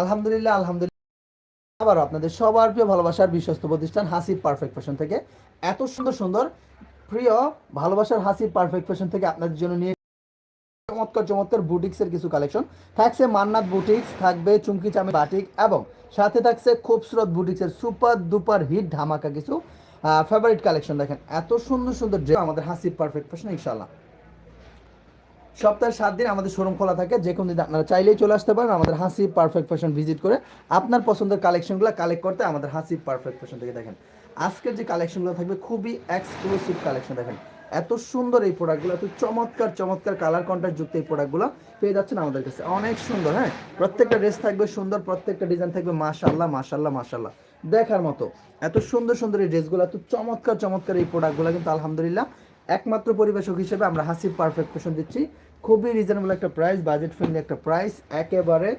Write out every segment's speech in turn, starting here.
আলহামদুলিল্লাহ আলহামদুলিল্লাহ। আবার আপনাদের সবার প্রিয় ভালোবাসার বিশ্বস্ত প্রতিষ্ঠান হাসিব পারফেক্ট ফ্যাশন থেকে। এত সুন্দর সুন্দর, প্রিয় ভালোবাসার হাসিব পারফেক্ট ফ্যাশন থেকে আপনাদের জন্য নিয়ে চমৎকার চমৎকার বুটিক্সের কিছু কালেকশন। থাকছে মান্নাত বুটিক্স, থাকবে চুমকি চামে বাটিক এবং সাথে থাকছে খুবসুরত বুটিক্সের সুপার দুপার হিট ধামাকা কিছু ফেভারিট কালেকশন দেখেন। এত সুন্দর সুন্দর ড্রেস আমাদের হাসিব পারফেক্ট ফ্যাশন ইনশাল্লাহ সপ্তাহে সাত দিন আমাদের শোরুম খোলা থাকে, যে কোনো দিন আপনারা চাইলেই চলে আসতে পারেন, আমাদের হাসি পারফেক্ট ফ্যাশন ভিজিট করে আপনার পছন্দের কালেকশনগুলো কালেক্ট করতে আমাদের হাসি পারফেক্ট ফ্যাশন থেকে দেখেন। আজকের যে কালেকশনগুলো থাকবে, খুবই এক্সক্লুসিভ কালেকশন দেখেন। এত সুন্দর এই প্রোডাক্টগুলো এত চমৎকার চমৎকার কালার কন্ট্রাস্ট যুক্ত এই প্রোডাক্টগুলো পেয়ে যাচ্ছেন আমাদের কাছে। অনেক সুন্দর হ্যাঁ? প্রত্যেকটা ড্রেস থাকবে সুন্দর, প্রত্যেকটা ডিজাইন থাকবে মাশাল্লাহ মাশাল্লাহ মাশাল্লাহ দেখার মতো, এত সুন্দর সুন্দর এই ড্রেসগুলো এত চমৎকার চমৎকার এই প্রোডাক্টগুলো কিন্তু আলহামদুলিল্লাহ একমাত্র পরিবেশক হিসেবে আমরা হাসিব পারফেক্ট ফ্যাশন দিচ্ছি। খুবই রিজনেবল একটা প্রাইস বাজেট ফ্রেন্ডলি একটা প্রাইস একেবারে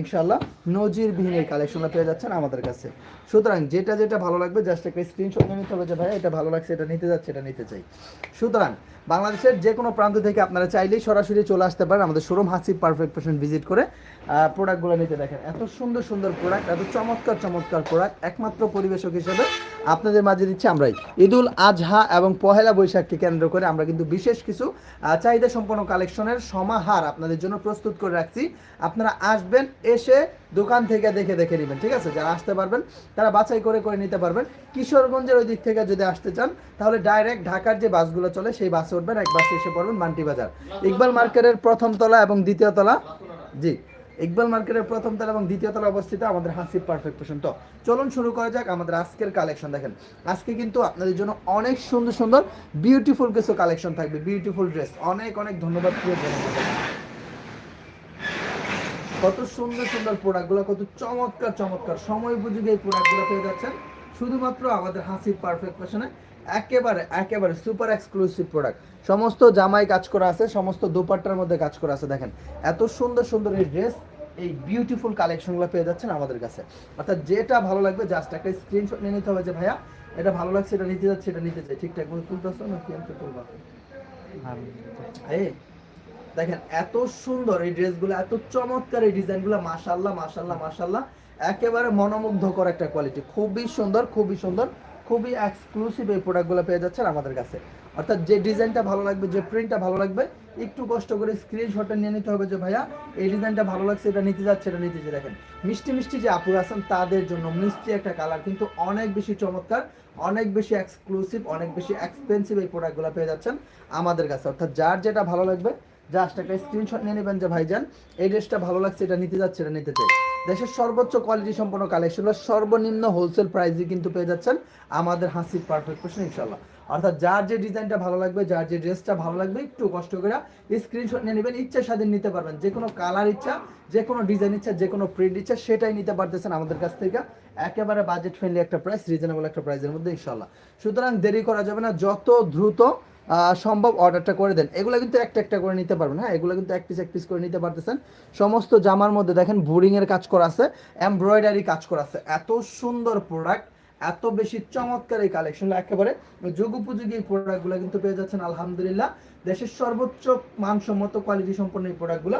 ইনশাল্লাহ নজিরবিহীন এই কালেকশনটা পেয়ে যাচ্ছেন আমাদের কাছে। সুতরাং যেটা যেটা ভালো লাগবে জাস্ট একটা স্ক্রিনশট নিয়ে নিতে হবে যে ভাই এটা ভালো লাগছে, এটা নিতে যাচ্ছে, এটা নিতে চাই। সুতরাং বাংলাদেশের যে কোনো প্রান্ত থেকে আপনারা চাইলেই সরাসরি চলে আসতে পারেন আমাদের শোরুম হাসি পারফেক্ট ফ্যাশন ভিজিট করে। প্রোডাক্টগুলো নিতে দেখেন। এত সুন্দর সুন্দর প্রোডাক্ট এত চমৎকার চমৎকার প্রোডাক্ট একমাত্র পরিবেশক হিসেবে আপনাদের মাঝে দিচ্ছি আমরাই। ঈদুল আজহা এবং পহেলা বৈশাখকে কেন্দ্র করে আমরা কিন্তু বিশেষ কিছু চাহিদা সম্পন্ন কালেকশনের সমাহার আপনাদের জন্য প্রস্তুত করে রাখছি। আপনারা আসবেন, এসে দোকান থেকে দেখে দেখে নেবেন, ঠিক আছে? যারা আসতে পারবেন, তারা বাছাই করে করে নিতে পারবেন। কিশোরগঞ্জের ওই দিক থেকে যদি আসতে চান, তাহলে ডাইরেক্ট ঢাকার যে বাসগুলো চলে, সেই বাসে উঠবেন, এক বাসে এসে পড়বেন মান্টি বাজার। ইকবাল মার্কেটের প্রথম তলা এবং দ্বিতীয় তলা। জি। ইকবাল মার্কেটের প্রথম তলা এবং দ্বিতীয় তলা অবস্থিত আমাদের হাসিব পারফেক্ট ফ্যাশন তো চলুন শুরু করা যাক আমাদের আজকের কালেকশন দেখেন। আজকে কিন্তু আপনাদের জন্য অনেক সুন্দর সুন্দর বিউটিফুল কিছু কালেকশন থাকবে বিউটিফুল ড্রেস অনেক অনেক ধন্যবাদ প্রিয়। কত সুন্দর সুন্দর প্রোডাক্টগুলো কত চমৎকার চমৎকার সময় উপযোগী এই প্রোডাক্টগুলো পেয়ে যাচ্ছেন। শুধুমাত্র আমাদের হাসিব পারফেক্ট ফ্যাশনে একেবারে একেবারে সুপার এক্সক্লুসিভ প্রোডাক্ট সমস্ত জামাই কাজ করা আছে, সমস্ত দোপাট্টার মধ্যে কাজ করা আছে, দেখেন। এত সুন্দর সুন্দর এই ড্রেস এই বিউটিফুল কালেকশনগুলো পেয়ে যাচ্ছেন আমাদের কাছে। অর্থাৎ যেটা ভালো লাগবে জাস্ট একটা স্ক্রিনশট নিয়ে নিতে হবে যে ভাইয়া এটা ভালো লাগছে এটা নিতে যাচ্ছে এটা নিতে চাই। ঠিকঠাক মতো তুলতেছো না কি আমি তুলবা? এই দেখেন এত সুন্দর এই ড্রেসগুলো এত চমৎকার এই ডিজাইনগুলো মাশাল্লাহ মাশাল্লাহ মাশাল্লাহ একেবারে মনোমুগ্ধকর একটা কোয়ালিটি খুবই সুন্দর খুবই সুন্দর খুবই এক্সক্লুসিভ এই প্রোডাক্টগুলো পেয়ে যাচ্ছেন আমাদের কাছে। অর্থাৎ যে ডিজাইনটা ভালো লাগবে, যে প্রিন্টটা ভালো লাগবে, একটু কষ্ট করে স্ক্রিনশটটা নিয়ে নিতে হবে যে ভাইয়া, এই ডিজাইনটা ভালো লাগছে, এটা নিতে যাচ্ছে, এটা নিতে যাচ্ছে। দেখেন, মিষ্টি মিষ্টি যে আপুর আছেন, তাদের জন্য মিষ্টি একটা কালার কিন্তু অনেক বেশি চমৎকার, অনেক বেশি এক্সক্লুসিভ অনেক বেশি এক্সপেন্সিভ এই প্রোডাক্টগুলো পেয়ে যাচ্ছেন আমাদের কাছে। অর্থাৎ যার যেটা ভালো লাগবে জাস্ট একটা স্ক্রিনশট নিয়ে নেবেন যে, ভাইজান, এই ড্রেসটা ভালো লাগছে, এটা নিতে যাচ্ছে, এটা নিতে চাই। দেশের সর্বোচ্চ কোয়ালিটি সম্পন্ন কালেকশনগুলো সর্বনিম্ন হোলসেল প্রাইসে কিন্তু পেয়ে যাচ্ছেন আমাদের হাসির পারফেক্ট ফ্যাশন ইনশাল্লাহ অর্থাৎ যার যে ডিজাইনটা ভালো লাগবে, যার যে ড্রেসটা ভালো লাগবে, একটু কষ্ট করে স্ক্রিনশট নিয়ে নেবেন। ইচ্ছা স্বাধীন নিতে পারবেন। যে কোনো কালার ইচ্ছা, যে কোনো ডিজাইন ইচ্ছা, যে কোনো প্রিন্ট ইচ্ছা, সেটাই নিতে পারতেছেন আমাদের কাছ থেকে। একেবারে বাজেট ফ্রেন্ডলি একটা প্রাইস রিজনেবল একটা প্রাইসের মধ্যে ইনশাল্লাহ সুতরাং দেরি করা যাবে না। যত দ্রুত সম্ভব অর্ডারটা করে দেন। এগুলো কিন্তু একটা একটা করে নিতে পারবেন হ্যাঁ? এগুলো কিন্তু এক পিস এক পিস করে নিতে পারতেছেন। সমস্ত জামার মধ্যে দেখেন বোরিংয়ের কাজ করা আছে এমব্রয়ডারি কাজ করা আছে। এত সুন্দর প্রোডাক্ট এত বেশি চমৎকার এই কালেকশন একেবারে যুগ উপযোগী প্রোডাক্টগুলো কিন্তু পেয়ে যাচ্ছেন, আলহামদুলিল্লাহ। দেশের সর্বোচ্চ মানসম্মত কোয়ালিটি সম্পন্ন এই প্রোডাক্টগুলো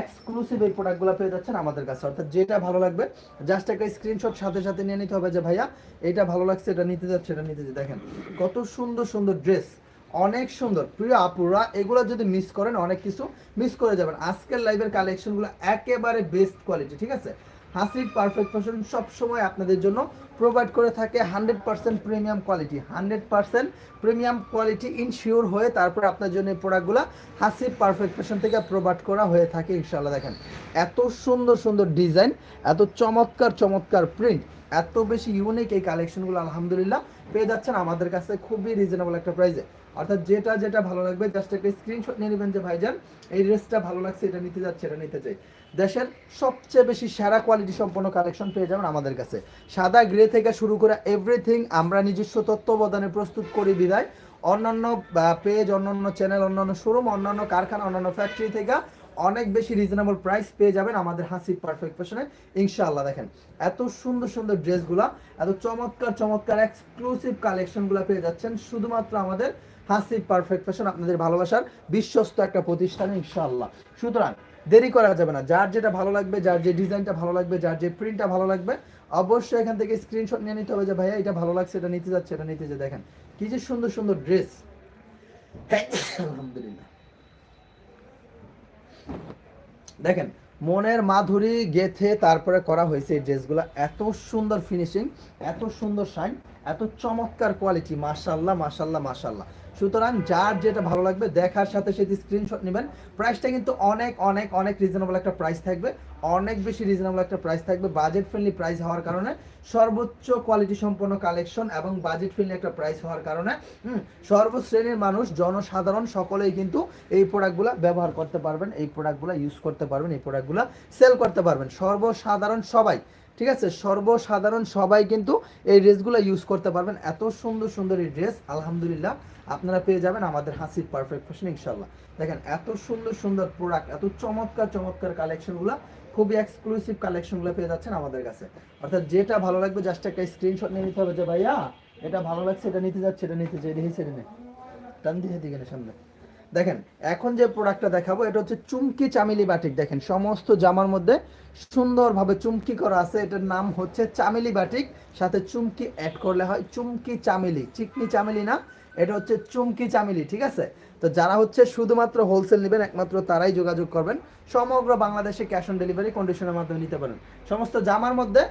এক্সক্লুসিভ এই প্রোডাক্টগুলো পেয়ে যাচ্ছেন আমাদের কাছে। অর্থাৎ যেটা ভালো লাগবে জাস্ট একটা স্ক্রিনশট সাথে সাথে নিয়ে নিতে হবে যে, ভাইয়া, এটা ভালো লাগছে, এটা নিতে যাচ্ছে, এটা নিতে যাচ্ছে। দেখেন, কত সুন্দর সুন্দর ড্রেস অনেক সুন্দর। প্রিয় আপুরা, এগুলো যদি মিস করেন, অনেক কিছু মিস করে যাবেন। আজকের লাইভের কালেকশনগুলো একেবারে বেস্ট কোয়ালিটি ঠিক আছে? হাসির পারফেক্ট ফ্যাশন সবসময় আপনাদের জন্য প্রোভাইড করে থাকে hundred percent premium quality hundred percent premium quality ensure হয়ে তারপর আপনার জন্য এই প্রোডাক্টগুলো হাসির পারফেক্ট ফ্যাশন থেকে প্রোভাইড করা হয়ে থাকে ইনশাল্লাহ দেখেন। এত সুন্দর সুন্দর ডিজাইন এত চমৎকার চমৎকার প্রিন্ট এত বেশি ইউনিক এই কালেকশনগুলো আলহামদুলিল্লাহ পেয়ে যাচ্ছেন আমাদের কাছে খুবই রিজনেবল একটা প্রাইসে অর্থাৎ যেটা যেটা ভালো লাগবে জাস্ট একটা স্ক্রিনশট নিয়ে নেবেন যে, ভাইজান, এই ড্রেসটা ভালো লাগছে, এটা নিতে যাচ্ছে, এটা নিতে চাই। দেশের সবচেয়ে বেশি সেরা কোয়ালিটি সম্পন্ন কালেকশন পেয়ে যাবেন আমাদের কাছে। সাদা গ্রে থেকে শুরু করে এভরিথিং আমরা নিজস্ব তত্ত্বাবধানে প্রস্তুত করি বিদায়। অন্যান্য পেজ অন্যান্য চ্যানেল অন্যান্য শোরুম অন্যান্য কারখানা, অন্যান্য ফ্যাক্টরি থেকে অনেক বেশি রিজনেবল প্রাইস পেয়ে যাবেন আমাদের হাসি পারফেক্ট ফ্যাশনে ইনশাআল্লাহ দেখেন, এত সুন্দর সুন্দর ড্রেসগুলা, এত চমৎকার চমৎকার এক্সক্লুসিভ কালেকশনগুলো পেয়ে যাচ্ছেন শুধুমাত্র আমাদের হাসি পারফেক্ট ফ্যাশন আপনাদের ভালোবাসার বিশ্বস্ত একটা প্রতিষ্ঠানে, ইনশাআল্লাহ। সুতরাং দেরি করা যাবে না, যার যেটা ভালো লাগবে, যার যে ডিজাইনটা ভালো লাগবে, যার যে প্রিন্টটা ভালো লাগবে, অবশ্যই এখান থেকে স্ক্রিনশট নিয়ে নিতে হবে যে, ভাইয়া, এটা ভালো লাগছে, এটা নিতে যাচ্ছে, এটা নিতে যে দেখেন, কি যে সুন্দর সুন্দর ড্রেস আলহামদুলিল্লাহ। দেখেন, মনের মাধুরী গেথে তারপরে করা হয়েছে এই ড্রেসগুলো এত সুন্দর ফিনিশিং এত সুন্দর শাইন এত চমৎকার কোয়ালিটি মাশাল্লাহ মাশাল্লাহ মাশাল্লাহ সুতরাং যার যেটা ভালো লাগবে, দেখার সাথে সাথে স্ক্রিনশট নেবেন। প্রাইসটা কিন্তু অনেক অনেক অনেক রিজনেবল একটা প্রাইস থাকবে। অনেক বেশি রিজনেবল একটা প্রাইস থাকবে বাজেট ফ্রেন্ডলি প্রাইস হওয়ার কারণে। সর্বোচ্চ কোয়ালিটি সম্পন্ন কালেকশন এবং বাজেট ফ্রেন্ডলি একটা প্রাইস হওয়ার কারণে। সর্বশ্রেণীর মানুষ, জনসাধারণ সকলেই কিন্তু এই প্রোডাক্টগুলো ব্যবহার করতে পারবেন, এই প্রোডাক্টগুলো ইউজ করতে পারবেন, এই প্রোডাক্টগুলো সেল করতে পারবেন। সর্বসাধারণ সবাই ঠিক আছে? সর্বসাধারণ সবাই কিন্তু এই ড্রেসগুলো ইউজ করতে পারবেন। এত সুন্দর সুন্দর এই ড্রেস, আলহামদুলিল্লাহ, আপনারা পেয়ে যাবেন আমাদের হাসির পারফেক্ট ফ্যাশন ইনশাল্লাহ দেখেন, এত সুন্দর সুন্দর প্রোডাক্ট এত চমৎকার চমৎকার কালেকশনগুলো খুবই এক্সক্লুসিভ কালেকশনগুলো পেয়ে যাচ্ছেন আমাদের কাছে। অর্থাৎ যেটা ভালো লাগবে জাস্ট একটা স্ক্রিনশট নিয়ে নিতে হবে যে, ভাইয়া, এটা ভালো লাগছে, এটা নিতে যাচ্ছে, এটা নিতে চাই, দেখি, সেটা নে টান দিয়ে দিকে সামনে। দেখেন, এখন যে প্রোডাক্টটা দেখাবো, এটা হচ্ছে চুমকি চামেলি বাটিক দেখেন, সমস্ত জামার মধ্যে সুন্দরভাবে চুমকি করা আছে। এটার নাম হচ্ছে চামেলি বাটিক সাথে চুমকি অ্যাড করলে হয় চুমকি চামেলি। চিকনি চামেলি না, এটা হচ্ছে চুমকি চামেলি, ঠিক আছে? তো যারা হচ্ছে শুধুমাত্র হোলসেল নেবেন, একমাত্র তারাই যোগাযোগ করবেন। সমগ্র বাংলাদেশে ক্যাশ অন ডেলিভারি কন্ডিশনের মাধ্যমে নিতে পারেন। সমস্ত জামার মধ্যে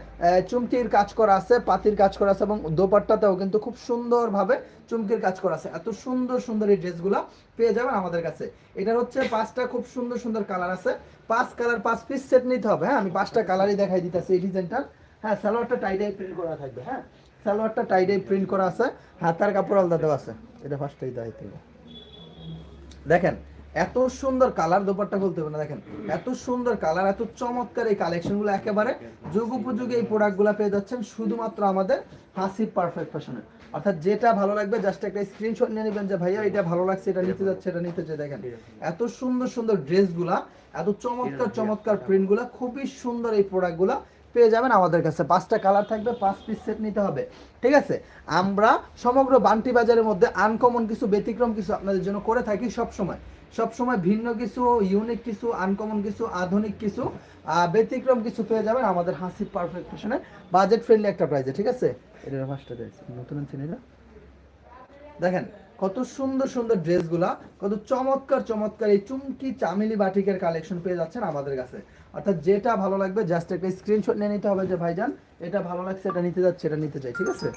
চুমকির কাজ করা আছে, পাতির কাজ করা আছে এবং দোপাট্টাতেও কিন্তু খুব সুন্দরভাবে চুমকির কাজ করা আছে। এত সুন্দর সুন্দর এই ড্রেসগুলো পেয়ে যাবেন আমাদের কাছে। এটার হচ্ছে পাঁচটা খুব সুন্দর সুন্দর কালার আছে। পাঁচ কালার পাঁচ পিস সেট নিতে হবে হ্যাঁ? আমি পাঁচটা কালারই দেখাই দিতেছি এই ডিজাইনটার হ্যাঁ সালোয়ারটা টাইডাই প্রিন্ট করা থাকবে হ্যাঁ? সালোয়ারটা টাইডাই প্রিন্ট করা আছে। হাতার কাপড় আলাদা দেওয়া আছে। এটা ফার্স্টেই দেখাই দেখেন, এত সুন্দর কালার দোপাট্টা বলতে হবে না, দেখেন, এত সুন্দর কালার, এত চমৎকার এই কালেকশনগুলো একেবারে যুগ উপযোগী এই প্রোডাক্টগুলো পেয়ে যাচ্ছেন শুধুমাত্র আমাদের হাসি পারফেক্ট ফ্যাশনে। অর্থাৎ যেটা ভালো লাগবে, জাস্ট একটা স্ক্রিনশট নিয়ে নেবেন যে, ভাইয়া, এটা ভালো লাগছে, এটা নিতে যাচ্ছে, এটা নিতে চাই দেখেন, এত সুন্দর সুন্দর ড্রেসগুলা, এত চমৎকার চমৎকার প্রিন্টগুলা খুবই সুন্দর এই প্রোডাক্টগুলা পেয়ে যাবেন আমাদের কাছে। পাঁচটা কালার থাকবে, পাঁচ পিস সেট নিতে হবে। ঠিক আছে? আমরা সমগ্র বান্টি বাজারের মধ্যে আনকমন কিছু ব্যতিক্রম কিছু আপনাদের জন্য করে থাকি সব সময় সব সময় ভিন্ন কিছু ইউনিক কিছু আনকমন কিছু, আধুনিক কিছু ব্যতিক্রম কিছু পেয়ে যাবেন আমাদের হাসি পারফেক্ট ফ্যাশনে বাজেট ফ্রেন্ডলি একটা প্রাইসে ঠিক আছে? এটা ফার্স্টটা দিয়েছি নতুন চিনি না দেখেন, কত সুন্দর সুন্দর ড্রেসগুলা কত চমৎকার চমৎকার এই চুমকি, চামেলি বাটিকের কালেকশন পেয়ে যাচ্ছেন আমাদের কাছে। অর্থাৎ যেটা ভালো লাগবে জাস্ট একটা স্ক্রিনশট নিয়ে নিতে হবে যে, ভাইজান, এটা ভালো লাগছে, এটা নিতে যাচ্ছে, এটা নিতে চাই। ঠিক আছে?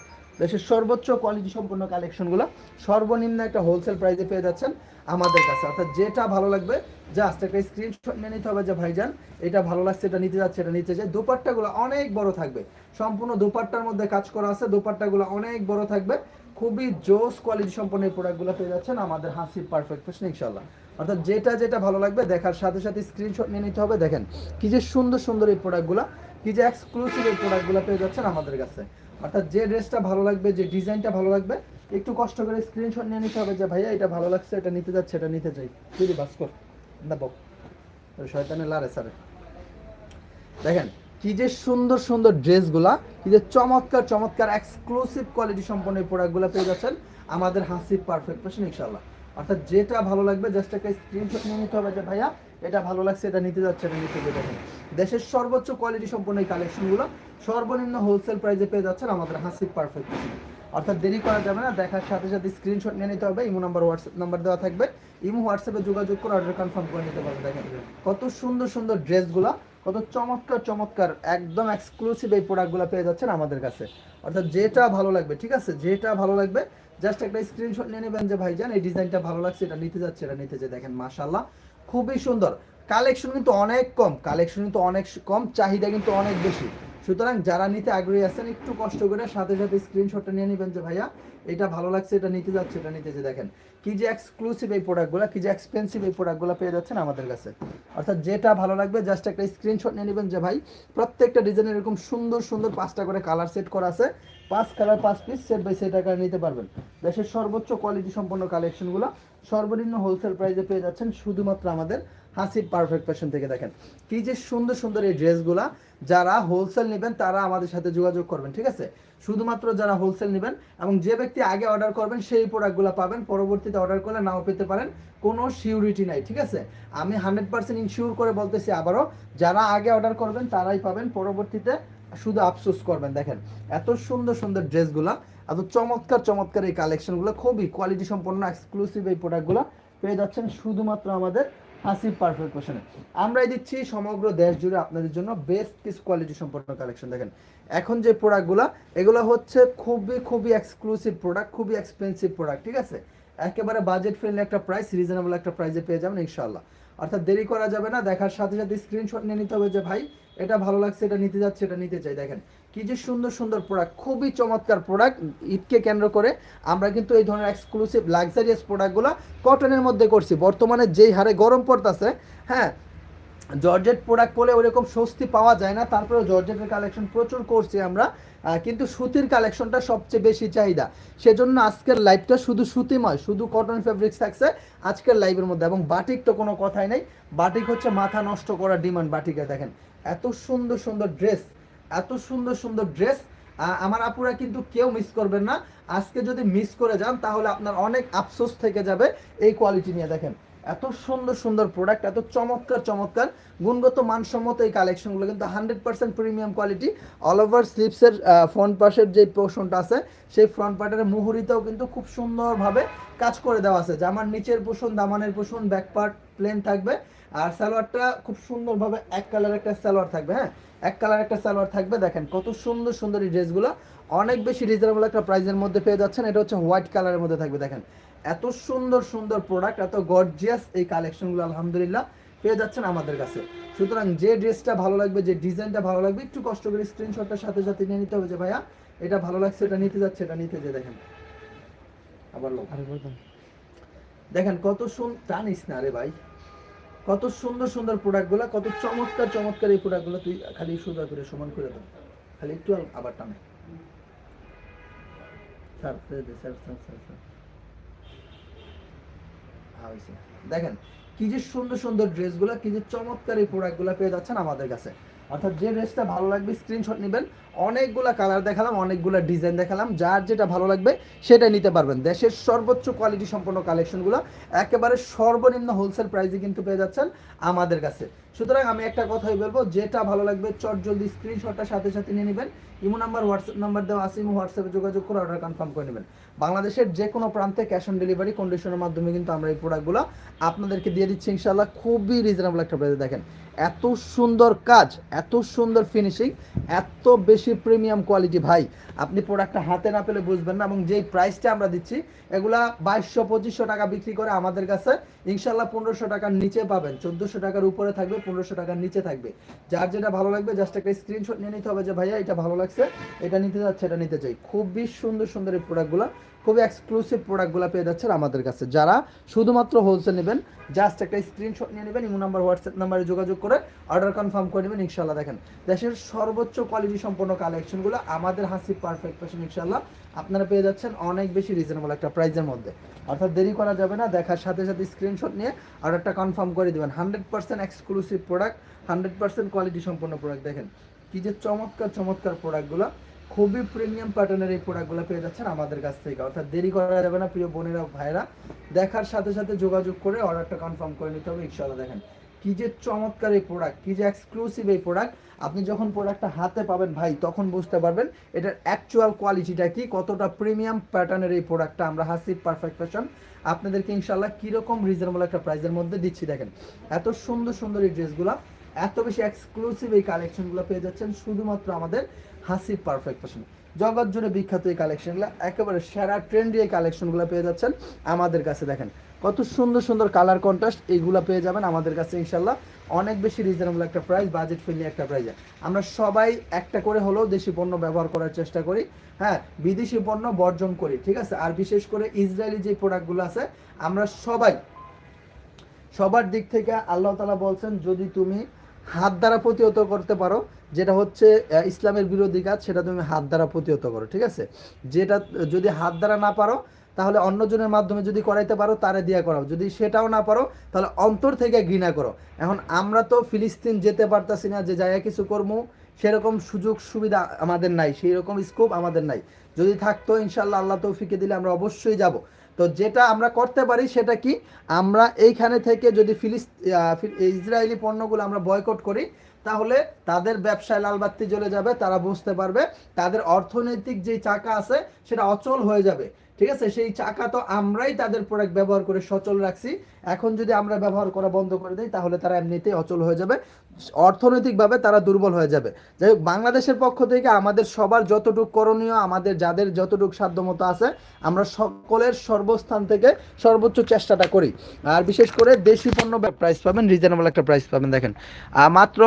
দেশের সর্বোচ্চ কোয়ালিটি সম্পন্ন কালেকশনগুলো সর্বনিম্ন একটা হোলসেল প্রাইসে পেয়ে যাচ্ছেন আমাদের কাছে। অর্থাৎ যেটা ভালো লাগবে জাস্ট একটা স্ক্রিনশট নিয়ে নিতে হবে যে, ভাইজান, এটা ভালো লাগছে, এটা নিতে যাচ্ছে, এটা নিতে চাই। দোপাট্টাগুলো অনেক বড় থাকবে। সম্পূর্ণ দোপাট্টার মধ্যে কাজ করা আছে, দোপাট্টাগুলো অনেক বড় থাকবে। খুবই জোস কোয়ালিটি সম্পন্ন এই প্রোডাক্টগুলো পেয়ে যাচ্ছেন আমাদের হাসি পারফেক্ট ফ্যাশন ইনশাল্লাহ অর্থাৎ যেটা যেটা ভালো লাগবে, দেখার সাথে সাথে স্ক্রিনশট নিয়ে নিতে হবে। দেখেন, কি যে সুন্দর সুন্দর এই প্রোডাক্টগুলো কি যে এক্সক্লুসিভ এই প্রোডাক্টগুলো পেয়ে যাচ্ছেন আমাদের কাছে। অর্থাৎ যে ড্রেসটা ভালো লাগবে, যে ডিজাইনটা ভালো লাগবে, একটু কষ্ট করে স্ক্রিনশট নিয়ে নিতে হবে যে, ভাইয়া, এটা ভালো লাগছে, এটা নিতে যাচ্ছে, এটা নিতে চাই দিদি বাস কর না বাবু শয়তানে লারে, সারে। দেখেন কি যে সুন্দর সুন্দর ড্রেসগুলা, কি যে চমৎকার চমৎকার এক্সক্লুসিভ কোয়ালিটি সম্পন্ন এই প্রোডাক্টগুলো পেয়ে যাচ্ছেন আমাদের হাসি পারফেক্ট ফ্যাশন ইনশাল্লাহ অর্থাৎ যেটা ভালো লাগবে জাস্ট একটা স্ক্রিনশট নিয়ে নিতে হবে যে, ভাইয়া, এটা ভালো লাগছে, এটা নিতে যাচ্ছে, এটা নিতে দেখেন দেশের সর্বোচ্চ কোয়ালিটি সম্পন্ন এই কালেকশনগুলো সর্বনিম্ন হোলসেল প্রাইসে পেয়ে যাচ্ছেন আমাদের হাসি পারফেক্ট অর্থাৎ দেরি করা যাবে না, দেখার সাথে সাথে স্ক্রিনশট নিয়ে নিতে হবে, ইমো নাম্বার, হোয়াটসঅ্যাপ নাম্বার দেওয়া থাকবে। ইমো, হোয়াটসঅ্যাপে যোগাযোগ করে অর্ডার কনফার্ম করে নিতে পারবেন, দেখেন। কত সুন্দর সুন্দর ড্রেসগুলো কত চমৎকার চমৎকার, একদম এক্সক্লুসিভ এই প্রোডাক্টগুলো পেয়ে যাচ্ছেন আমাদের কাছে। অর্থাৎ যেটা ভালো লাগবে, ঠিক আছে? যেটা ভালো লাগবে জাস্ট একটা স্ক্রিনশট নিয়ে নেবেন যে, ভাইজান, এই ডিজাইনটা ভালো লাগছে, এটা নিতে যাচ্ছে, এটা নিতে যাচ্ছে। দেখেন মাশাল্লাহ খুবই সুন্দর। কালেকশন কিন্তু অনেক কম কালেকশন কিন্তু অনেক কম, চাহিদা কিন্তু অনেক বেশি। সুতরাং যারা নিতে আগ্রহী আছেন, একটু কষ্ট করে সাথে সাথে স্ক্রিনশটটা নিয়ে নেবেন যে, ভাইয়া, এটা ভালো লাগছে, এটা নিতে যাচ্ছে, এটা নিতে যে দেখেন, কি যে এক্সক্লুসিভ এই প্রোডাক্টগুলো কি যে এক্সপেন্সিভ এই প্রোডাক্টগুলো পেয়ে যাচ্ছেন আমাদের কাছে। অর্থাৎ যেটা ভালো লাগবে জাস্ট একটা স্ক্রিনশট নিয়ে নেবেন যে, ভাই, প্রত্যেকটা ডিজাইনের এরকম সুন্দর সুন্দর পাঁচটা করে কালার সেট করা আছে। পাঁচ কালার পাঁচ পিস সেট বাই সেট আকারে নিতে পারবেন। দেশের সর্বোচ্চ কোয়ালিটি সম্পন্ন কালেকশনগুলো সর্বনিম্ন হোলসেল প্রাইসে পেয়ে যাচ্ছেন শুধুমাত্র আমাদের হাসির পারফেক্ট ফ্যাশন থেকে দেখেন। কি যে সুন্দর সুন্দর এই ড্রেসগুলা যারা হোলসেল নেবেন, তারা আমাদের সাথে যোগাযোগ করবেন, ঠিক আছে? শুধুমাত্র যারা হোলসেল নেবেন এবং যে ব্যক্তি আগে অর্ডার করবেন, সেই প্রোডাক্টগুলো পাবেন। পরবর্তীতে অর্ডার করলে নাও পেতে পারেন, কোনো সিউরিটি নাই, ঠিক আছে? আমি হান্ড্রেড পার্সেন্ট ইনশিওর করে বলতেছি আবারও, যারা আগে অর্ডার করবেন, তারাই পাবেন। পরবর্তীতে শুধু আফসোস করবেন, দেখেন। এত সুন্দর সুন্দর ড্রেসগুলা, এত চমৎকার চমৎকার এই কালেকশনগুলো খুবই কোয়ালিটি সম্পন্ন এক্সক্লুসিভ এই প্রোডাক্টগুলো পেয়ে যাচ্ছেন শুধুমাত্র আমাদের হাসিব পারফেক্ট পোশনে আমরাই দিচ্ছি সমগ্র দেশ জুড়ে আপনাদের জন্য বেস্ট কিছু কোয়ালিটি সম্পন্ন কালেকশন দেখেন, এখন যে প্রোডাক্টগুলো এগুলো হচ্ছে খুবই খুবই এক্সক্লুসিভ প্রোডাক্ট খুবই এক্সপেন্সিভ প্রোডাক্ট ঠিক আছে? একেবারে বাজেট ফ্রেন্ডলি একটা প্রাইস রিজনেবল একটা প্রাইসে পেয়ে যাবেন ইনশাল্লাহ অর্থাৎ দেরি করা যাবে না, দেখার সাথে সাথে স্ক্রিনশট নিয়ে নিতে হবে যে, ভাই, এটা ভালো লাগছে, এটা নিতে যাচ্ছে, এটা নিতে চাই। দেখেন কি যে সুন্দর সুন্দর প্রোডাক্ট খুবই চমৎকার প্রোডাক্ট ঈদকে কেন্দ্র করে আমরা কিন্তু এই ধরনের এক্সক্লুসিভ লাক্সারিয়াস প্রোডাক্টগুলো কটনের মধ্যে করছি। বর্তমানে যেই হারে গরম পড়তেছে হ্যাঁ জর্জেট প্রোডাক্ট পরে ওরকম স্বস্তি পাওয়া যায় না, তারপরেও জর্জেটের কালেকশন প্রচুর করছি আমরা কিন্তু সুতির কালেকশনটা সবচেয়ে বেশি চাহিদা। সেজন্য আজকের লাইভটা শুধু সুতিময়, শুধু কটন ফেব্রিক্স থাকছে আজকের লাইভের মধ্যে, এবং বাটিক তো কোনো কথাই নেই বাটিক হচ্ছে মাথা নষ্ট করার ডিমান্ড বাটিকে দেখেন। এত সুন্দর সুন্দর ড্রেস এত সুন্দর সুন্দর ড্রেস আমার আপুরা কিন্তু কেউ মিস করবেন না। আজকে যদি মিস করে যান, তাহলে আপনার অনেক আফসোস থেকে যাবে এই কোয়ালিটি নিয়ে। দেখেন, এত সুন্দর সুন্দর প্রোডাক্ট এত চমৎকার চমৎকার, গুণগত মানসম্মত এই কালেকশনগুলো কিন্তু hundred percent premium quality all over স্লিপসের ফ্রন্ট পাশের যে পোর্শনটা আছে, সেই ফ্রন্ট পার্টের মুহুরিতেও কিন্তু খুব সুন্দরভাবে কাজ করে দেওয়া আছে। জামার নিচের পোষণ দামানের পোষণ ব্যাক পার্ট প্লেন থাকবে। আর সালোয়ারটা খুব সুন্দরভাবে এক কালার একটা সালোয়ার থাকবে হ্যাঁ? এক কালার একটা সালোয়ার থাকবে। দেখেন কত সুন্দর সুন্দর এই ড্রেসগুলো। অনেক বেশি রিজনেবল একটা প্রাইসের মধ্যে পেয়ে যাচ্ছেন। এটা হচ্ছে হোয়াইট কালারের মধ্যে থাকবে দেখেন। এত সুন্দর সুন্দর প্রোডাক্ট এত গর্জিয়াস এই কালেকশনগুলো আলহামদুলিল্লাহ পেয়ে যাচ্ছেন আমাদের কাছে। সুতরাং যে ড্রেসটা ভালো লাগবে যে ডিজাইনটা ভালো লাগবে একটু কষ্ট করে স্ক্রিনশটটার সাথে সাথে নিয়ে নিতে হবে যে ভাইয়া এটা ভালো লাগছে এটা নিতে যাচ্ছে এটা নিতে যে দেখেন। আবার দেখেন কত সুন্দর টানিস না রে ভাই। কত সুন্দর সুন্দর প্রোডাক্টগুলো কত চমৎকার চমৎকার এই প্রোডাক্টগুলো তুই খালি সোজা করে, সমান করে দাও। খালি একটু আবার টানে। স্যার দেখেন, কি যে সুন্দর সুন্দর ড্রেসগুলো কি যে চমৎকার এই প্রোডাক্টগুলো পেয়ে যাচ্ছেন আমাদের কাছে। অর্থাৎ যে ড্রেসটা ভালো লাগবে স্ক্রিনশট নেবেন। অনেকগুলা কালার দেখালাম, অনেকগুলা ডিজাইন দেখালাম। যার যেটা ভালো লাগবে সেটা নিতে পারবেন। দেশের সর্বোচ্চ কোয়ালিটি সম্পন্ন কালেকশনগুলো একেবারে সর্বনিম্ন হোলসেল প্রাইসে কিন্তু পেয়ে যাচ্ছেন আমাদের কাছে। সুতরাং আমি একটা কথাই বলব, যেটা ভালো লাগবে, চট জলদি স্ক্রিনশটটা সাথে সাথে নিয়ে নেবেন। ইমো নাম্বার, হোয়াটসঅ্যাপ নাম্বার দেওয়া আছে, ইমো হোয়াটসঅ্যাপে যোগাযোগ করে অর্ডার কনফার্ম করে নেবেন। বাংলাদেশের যে কোনো প্রান্তে ক্যাশ অন ডেলিভারি কন্ডিশনের মাধ্যমে কিন্তু আমরা এই প্রোডাক্টগুলো আপনাদেরকে দিয়ে দিচ্ছি ইনশাল্লাহ খুবই রিজনেবল একটা প্রাইসে দেখেন, এত সুন্দর কাজ, এত সুন্দর ফিনিশিং এত বেশি প্রিমিয়াম কোয়ালিটি ভাই। আপনি প্রোডাক্টটা হাতে না পেলে বুঝবেন না এবং যেই প্রাইসটা আমরা দিচ্ছি, এগুলা বাইশশো, পঁচিশশো টাকা বিক্রি করে আমাদের কাছে ইনশাল্লাহ পনেরোশো টাকার নিচে পাবেন, চোদ্দোশো টাকার উপরে থাকবে পনেরোশো টাকার নিচে থাকবে। যার যেটা ভালো লাগবে জাস্ট একটা স্ক্রিনশট নিয়ে নিতে হবে যে, ভাইয়া, এটা ভালো লাগছে, এটা নিতে যাচ্ছে, এটা নিতে চাই। খুবই সুন্দর সুন্দর এই প্রোডাক্টগুলো খুবই এক্সক্লুসিভ প্রোডাক্টগুলো পেয়ে যাচ্ছেন আমাদের কাছে। যারা শুধুমাত্র হোলসেল নেবেন জাস্ট একটা স্ক্রিনশট নিয়ে নেবেন, ইমো নাম্বার হোয়াটসঅ্যাপ নাম্বারে যোগাযোগ করে অর্ডার কনফার্ম করে নেবেন ইনশাল্লাহ দেখেন। দেশের সর্বোচ্চ কোয়ালিটি সম্পন্ন কালেকশনগুলো আমাদের হাসি পারফেক্ট ফ্যাশন ইনশাল্লাহ আপনারা পেয়ে যাচ্ছেন অনেক বেশি রিজনেবল একটা প্রাইসের মধ্যে। অর্থাৎ দেরি করা যাবে না, দেখার সাথে সাথে স্ক্রিনশট নিয়ে অর্ডারটা কনফার্ম করে দেবেন। Hundred percent exclusive product hundred percent quality সম্পন্ন প্রোডাক্ট দেখেন, কি যে চমৎকার চমৎকার প্রোডাক্টগুলো খুবই প্রিমিয়াম প্যাটার্নের এই প্রোডাক্টগুলো পেয়ে যাচ্ছেন আমাদের কাছ থেকে। অর্থাৎ দেরি করা যাবে না, প্রিয় বোনেরা ভাইরা দেখার সাথে সাথে যোগাযোগ করে অর্ডারটা কনফার্ম করে নিতে হবে ইনশাল্লাহ দেখেন। কি যে চমৎকার এই প্রোডাক্ট কি যে এক্সক্লুসিভ এই প্রোডাক্ট আপনি যখন প্রোডাক্টটা হাতে পাবেন ভাই, তখন বুঝতে পারবেন এটার অ্যাকচুয়াল কোয়ালিটিটা কি, কতটা প্রিমিয়াম প্যাটার্নের এই প্রোডাক্টটা আমরা হাসি পারফেক্ট ফ্যাশন আপনাদেরকে ইনশাল্লাহ কীরকম রিজনেবল একটা প্রাইসের মধ্যে দিচ্ছি দেখেন। এত সুন্দর সুন্দর এই ড্রেসগুলো এত বেশি এক্সক্লুসিভ এই কালেকশনগুলো পেয়ে যাচ্ছেন শুধুমাত্র আমাদের হাসি পারফেক্ট ফ্যাশন জগৎ জুড়ে বিখ্যাত এই কালেকশনগুলো একেবারে সেরা ট্রেন্ডি এই কালেকশনগুলো পেয়ে যাচ্ছেন আমাদের কাছে দেখেন। কত সুন্দর সুন্দর কালার কন্ট্রাস্ট এইগুলো পেয়ে যাবেন আমাদের কাছে ইনশাল্লাহ অনেক বেশি রিজনেবল একটা প্রাইস বাজেট ফ্রেন্ডলি একটা প্রাইসে আমরা সবাই একটা করে হলেও দেশি পণ্য ব্যবহার করার চেষ্টা করি। হ্যাঁ বিদেশি পণ্য বর্জন করি, ঠিক আছে? আর বিশেষ করে ইসরায়েলি যে প্রোডাক্টগুলো আছে, আমরা সবাই, সবার দিক থেকে আল্লাহ তালা বলছেন, যদি তুমি হাত দ্বারা প্রতিহত করতে পারো, যেটা হচ্ছে ইসলামের বিরোধী কাজ, সেটা তুমি হাত দ্বারা প্রতিহত করো, ঠিক আছে? যেটা যদি হাত দ্বারা না পারো তাহলে অন্যজনের মাধ্যমে যদি করাইতে পারো, তারে দিয়া করাও। যদি সেটাও না পারো, তাহলে অন্তর থেকে ঘৃণা করো। এখন আমরা তো ফিলিস্তিন যেতে পারতাছি না, যে জায়গা কিছু করব সেরকম সুযোগ সুবিধা আমাদের নাই সেই রকম স্কোপ আমাদের নাই। যদি থাকতো ইনশাল্লাহ আল্লাহ তৌফিকে দিলে আমরা অবশ্যই যাব। তো যেটা আমরা করতে পারি, সেটা কি? আমরা এইখানে থেকে যদি ফিলিস ইসরায়েলি পণ্যগুলো আমরা বয়কট করি, তাহলে তাদের ব্যবসায় লালবাতি জ্বলে যাবে, তারা বুঝতে পারবে, তাদের অর্থনৈতিক যে চাকা আছে, সেটা অচল হয়ে যাবে। ঠিক আছে? সেই চাকা তো আমরাই তাদের প্রোডাক্ট ব্যবহার করে সচল রাখছি। এখন যদি আমরা ব্যবহার করা বন্ধ করে দিই, তাহলে তারা এমনিতেই অচল হয়ে যাবে। অর্থনৈতিকভাবে তারা দুর্বল হয়ে যাবে। যাই হোক, বাংলাদেশের পক্ষ থেকে আমাদের সবার যতটুকু করণীয়, আমাদের যাদের যতটুকু সাধ্যমতো আছে, আমরা সকলের সর্বস্থান থেকে সর্বোচ্চ চেষ্টাটা করি। আর বিশেষ করে দেশি পণ্য প্রাইস পাবেন রিজনেবল একটা প্রাইস পাবেন, দেখেন। মাত্র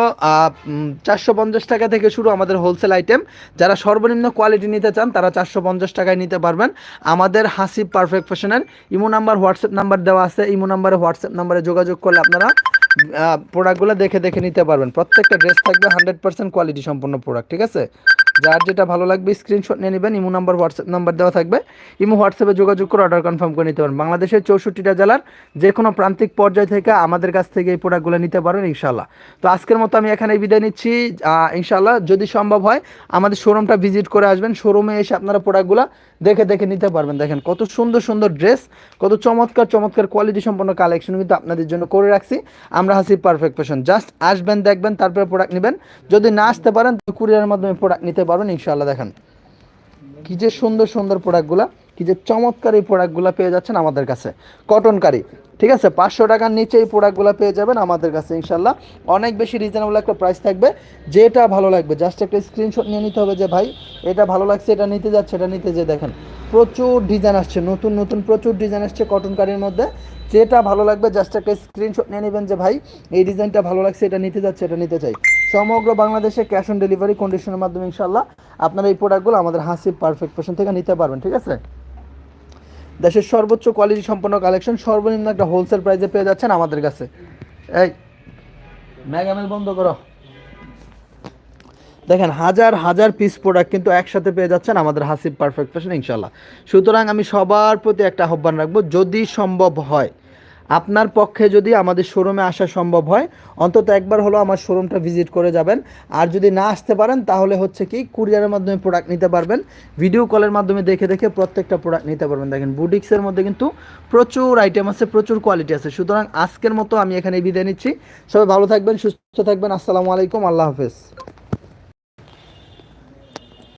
চারশো পঞ্চাশ টাকা থেকে শুরু আমাদের হোলসেল আইটেম যারা সর্বনিম্ন কোয়ালিটি নিতে চান, তারা চারশো পঞ্চাশ টাকায় নিতে পারবেন। আমাদের হাসি পারফেক্ট ফ্যাশনের ইমো নাম্বার, হোয়াটসঅ্যাপ নাম্বার দেওয়া আছে। ইমো নাম্বারে, হোয়াটসঅ্যাপ নাম্বারে যোগাযোগ করলে আপনারা প্রোডাক্টগুলো দেখে দেখে নিতে পারবেন। প্রত্যেকটা ড্রেস থাকবে হান্ড্রেড পার্সেন্ট কোয়ালিটি সম্পন্ন প্রোডাক্ট ঠিক আছে? যার যেটা ভালো লাগবে স্ক্রিনশট নিয়ে নেবেন, ইমো নাম্বার হোয়াটসঅ্যাপ নাম্বার দেওয়া থাকবে। ইমো হোয়াটসঅ্যাপে যোগাযোগ করে অর্ডার কনফার্ম করে নিতে পারেন। বাংলাদেশের চৌষট্টিটা জেলার যে কোনো প্রান্তিক পর্যায় থেকে আমাদের কাছ থেকে এই প্রোডাক্টগুলো নিতে পারেন ইনশাল্লাহ তো আজকের মতো আমি এখানে বিদায় নিচ্ছি। ইনশাল্লাহ যদি সম্ভব হয়, আমাদের শোরুমটা ভিজিট করে আসবেন। শোরুমে এসে আপনারা প্রোডাক্টগুলো দেখে দেখে নিতে পারবেন। দেখেন, কত সুন্দর সুন্দর ড্রেস কত চমৎকার চমৎকার কোয়ালিটি সম্পন্ন কালেকশন কিন্তু আপনাদের জন্য করে রাখছি। আমরা হাসি পারফেক্ট ফ্যাশন জাস্ট আসবেন, দেখবেন, তারপরে প্রোডাক্ট নেবেন। যদি না আসতে পারেন কুরিয়ারের মাধ্যমে প্রোডাক্ট নিতে পারবেন ইনশাল্লাহ দেখেন। কি যে সুন্দর সুন্দর প্রোডাক্টগুলা কি যে চমৎকার এই প্রোডাক্টগুলো পেয়ে যাচ্ছেন আমাদের কাছে। কটন কারি ঠিক আছে? পাঁচশো টাকার নিচে এই প্রোডাক্টগুলো পেয়ে যাবেন আমাদের কাছে ইনশাল্লাহ অনেক বেশি রিজনেবল একটা প্রাইস থাকবে। যেটা ভালো লাগবে জাস্ট একটা স্ক্রিনশট নিয়ে নিতে হবে যে, ভাই, এটা ভালো লাগছে, এটা নিতে যাচ্ছে, এটা নিতে যে দেখেন। প্রচুর ডিজাইন আসছে, নতুন নতুন প্রচুর ডিজাইন আসছে কটন কারির মধ্যে। যেটা ভালো লাগবে জাস্ট একটা স্ক্রিনশট নিয়ে নেবেন যে, ভাই, এই ডিজাইনটা ভালো লাগছে, এটা নিতে যাচ্ছে, এটা নিতে চাই। সমগ্র বাংলাদেশে ক্যাশ অন ডেলিভারি কন্ডিশনের মাধ্যমে ইনশাল্লাহ আপনারা এই প্রোডাক্টগুলো আমাদের হাসিব পারফেক্ট ফ্যাশন থেকে নিতে পারবেন, ঠিক আছে? দেশের সর্বোচ্চ কোয়ালিটি সম্পন্ন কালেকশন সর্বনিম্ন একটা হোলসেল প্রাইসে পেয়ে যাচ্ছেন আমাদের কাছে। এই ম্যাগামেল বন্ধ করো। দেখেন, হাজার হাজার পিস প্রোডাক্ট কিন্তু একসাথে পেয়ে যাচ্ছেন আমাদের হাসিব পারফেক্ট ফ্যাশন ইনশাল্লাহ সুতরাং আমি সবার প্রতি একটা আহ্বান রাখব, যদি সম্ভব হয় আপনার পক্ষে যদি আমাদের শোরুমে আসা সম্ভব হয়, অন্তত একবার হলো আমার শোরুমটা ভিজিট করে যাবেন। আর যদি না আসতে পারেন, তাহলে হচ্ছে কি, কুরিয়ারের মাধ্যমে প্রোডাক্ট নিতে পারবেন। ভিডিও কলের মাধ্যমে দেখে দেখে প্রত্যেকটা প্রোডাক্ট নিতে পারবেন। দেখেন বুটিক্সের মধ্যে কিন্তু প্রচুর আইটেম আছে, প্রচুর কোয়ালিটি আছে। সুতরাং আজকের মতো আমি এখানে বিদায় নিচ্ছি। সবাই ভালো থাকবেন, সুস্থ থাকবেন। আসসালামু আলাইকুম, আল্লাহ হাফেজ।